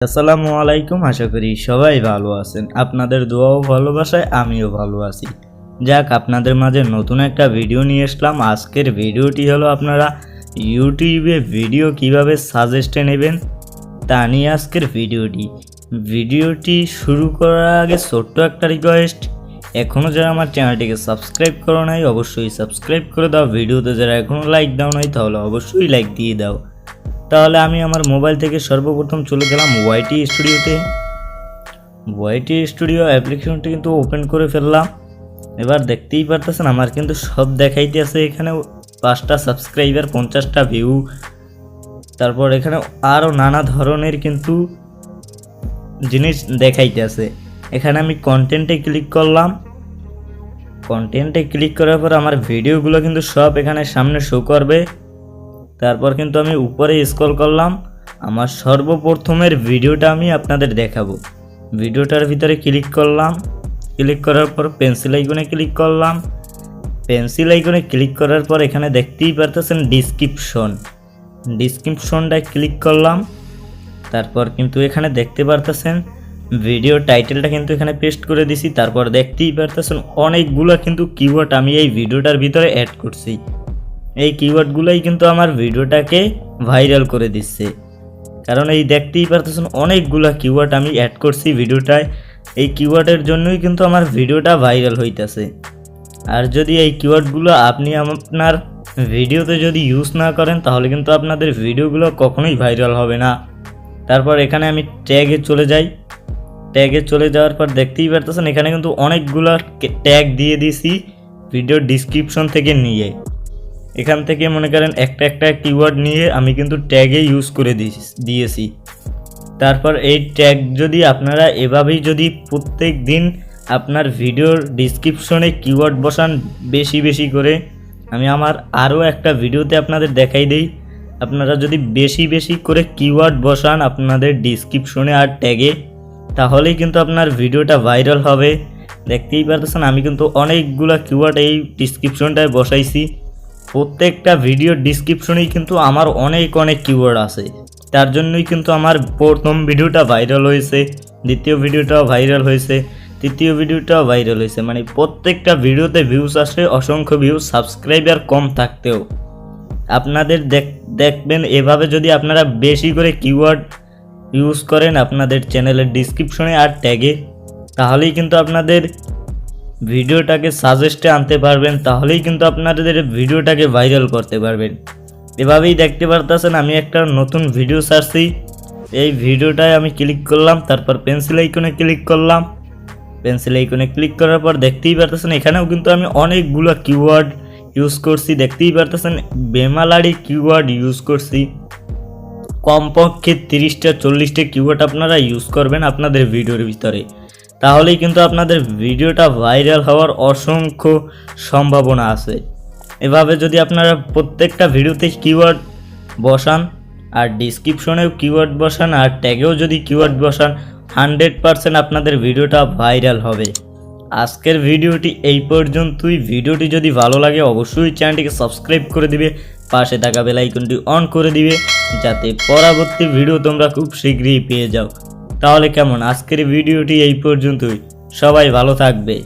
আসসালামু আলাইকুম, আশা করি সবাই ভালো আছেন। আপনাদের দোয়াও ভালোবাসায় আমিও ভালো আছি। যাক, আপনাদের মাঝে নতুন একটা ভিডিও নিয়ে আসলাম। আজকের ভিডিওটি হলো আপনারা ইউটিউবে ভিডিও কীভাবে সাজেস্টে নেবেন তা নিয়ে আজকের ভিডিওটি। ভিডিওটি শুরু করার আগে ছোট্ট একটা রিকোয়েস্ট এখনও যারা আমার চ্যানেলটিকে সাবস্ক্রাইব করো নাই, অবশ্যই সাবস্ক্রাইব করে দাও। ভিডিওতে যারা এখনও লাইক দাও নাই, তাহলে অবশ্যই লাইক দিয়ে দাও। তাহলে আমি আমার মোবাইল থেকে সর্বপ্রথম চলে গেলাম ওয়াইটি স্টুডিওতে। ওয়াইটি স্টুডিও অ্যাপ্লিকেশনটি কিন্তু ওপেন করে ফেললাম। এবার দেখতেই পারতেছেন, আমার কিন্তু সব দেখাইতে আছে। এখানে পাঁচটা সাবস্ক্রাইবার পঞ্চাশটা ভিউ তারপর এখানে আরও নানা ধরনের কিন্তু জিনিস দেখাইতে আছে। এখানে আমি কন্টেন্টে ক্লিক করলাম। কন্টেন্টে ক্লিক করার পর আমার ভিডিওগুলো কিন্তু সব এখানে সামনে শো করবে। তারপর কিন্তু আমি উপরে স্ক্রল করলাম। আমার সর্বপ্রথমের ভিডিওটা আমি আপনাদের দেখাবো। ভিডিওটার ভিতরে ক্লিক করলাম। ক্লিক করার পর পেন্সিল আইকনে ক্লিক করলাম। পেন্সিল আইকনে ক্লিক করার পর এখানে দেখতেই পারতেছেন ডিসক্রিপশন ডিসক্রিপশনটায় ক্লিক করলাম। তারপর কিন্তু এখানে দেখতে পারতেছেন ভিডিও টাইটেলটা কিন্তু এখানে পেস্ট করে দিছি। তারপর দেখতেই পারতেছেন অনেকগুলো কিন্তু কিওয়ার্ড আমি এই ভিডিওটার ভিতরে অ্যাড করছি। এই কিওয়ার্ডগুলোই কিন্তু আমার ভিডিওটাকে ভাইরাল করে দিচ্ছে। কারণ এই দেখতেই পারতেছেন অনেকগুলো কিওয়ার্ড আমি অ্যাড করছি ভিডিওটায়। এই কিওয়ার্ডের জন্যই কিন্তু আমার ভিডিওটা ভাইরাল হইতেছে। আর যদি এই কিওয়ার্ডগুলো আপনি আপনার ভিডিওতে যদি ইউজ না করেন, তাহলে কিন্তু আপনাদের ভিডিওগুলো কখনোই ভাইরাল হবে না। তারপর এখানে আমি ট্যাগে চলে যাই। ট্যাগে চলে যাওয়ার পর দেখতেই পারতেছেন এখানে কিন্তু অনেকগুলো ট্যাগ দিয়ে দিয়েছি। ভিডিও ডিসক্রিপশন থেকে নিয়ে। এখান থেকে মনে করেন একটা একটা কিওয়ার্ড নিয়ে আমি কিন্তু ট্যাগে ইউজ করে দিয়েছি- তারপর এই ট্যাগ যদি আপনারা এভাবেই যদি প্রত্যেক দিন আপনার ভিডিওর ডিসক্রিপশনে কিওয়ার্ড বসান বেশি বেশি করে, আমি আমার আরও একটা ভিডিওতে আপনাদের দেখাই দেই। আপনারা যদি বেশি বেশি করে কিওয়ার্ড বসান আপনাদের ডিসক্রিপশনে আর ট্যাগে তাহলেই কিন্তু আপনার ভিডিওটা ভাইরাল হবে। দেখতেই পারতেছেন, আমি কিন্তু অনেকগুলো কিওয়ার্ড এই ডিসক্রিপশনটায় বসাইছি। প্রত্যেকটা ভিডিওর ডিসক্রিপশনেই কিন্তু আমার অনেক অনেক কিওয়ার্ড আছে। তার জন্যই কিন্তু আমার প্রথম ভিডিওটা ভাইরাল হয়েছে, দ্বিতীয় ভিডিওটাও ভাইরাল হয়েছে, তৃতীয় ভিডিওটাও ভাইরাল হয়েছে। মানে প্রত্যেকটা ভিডিওতে ভিউজ আসে অসংখ্য ভিউজ সাবস্ক্রাইবার কম থাকতেও। আপনাদের দেখ- দেখবেন এভাবে যদি আপনারা বেশি করে কিওয়ার্ড ইউজ করেন আপনাদের চ্যানেলের ডিসক্রিপশনে আর ট্যাগে তাহলেই কিন্তু আপনাদের ভিডিওটাকে সাজেস্টে আনতে পারবেন, তাহলেই কিন্তু আপনাদের ভিডিওটাকে ভাইরাল করতে পারবেন। এভাবেই দেখতে পারতেছেন, আমি একটা নতুন ভিডিও সারছি এই ভিডিওটায় আমি ক্লিক করলাম, তারপর পেন্সিল আইকনে ক্লিক করলাম। পেন্সিল আইকনে ক্লিক করার পর দেখতেই পারতেছেন, এখানেও কিন্তু আমি অনেকগুলো কিওয়ার্ড ইউজ করছি, দেখতেই পারতেছেন, বেমালারি কিওয়ার্ড ইউজ করছি। কমপক্ষে তিরিশটা, চল্লিশটা কিওয়ার্ড আপনারা ইউজ করবেন আপনাদের ভিডিওর ভিতরে। তাহলেই কিন্তু আপনাদের ভিডিওটা ভাইরাল হওয়ার অসংখ্য সম্ভাবনা আছে। এভাবে যদি আপনারা প্রত্যেকটা ভিডিওতে কিওয়ার্ড বসান, আর ডিসক্রিপশনেও কিওয়ার্ড বসান, আর ট্যাগেও যদি কিওয়ার্ড বসান হান্ড্রেড পারসেন্ট আপনাদের ভিডিওটা ভাইরাল হবে। আজকের ভিডিওটি এই পর্যন্তই। ভিডিওটি যদি ভালো লাগে, অবশ্যই চ্যানেলটিকে সাবস্ক্রাইব করে দিবে, পাশে থাকা বেল আইকনটি অন করে দিবে, যাতে পরবর্তী ভিডিও তোমরা খুব শীঘ্রই পেয়ে যাও। তাহলে কেমন? আজকের ভিডিওটি এই পর্যন্তই। সবাই ভালো থাকবে।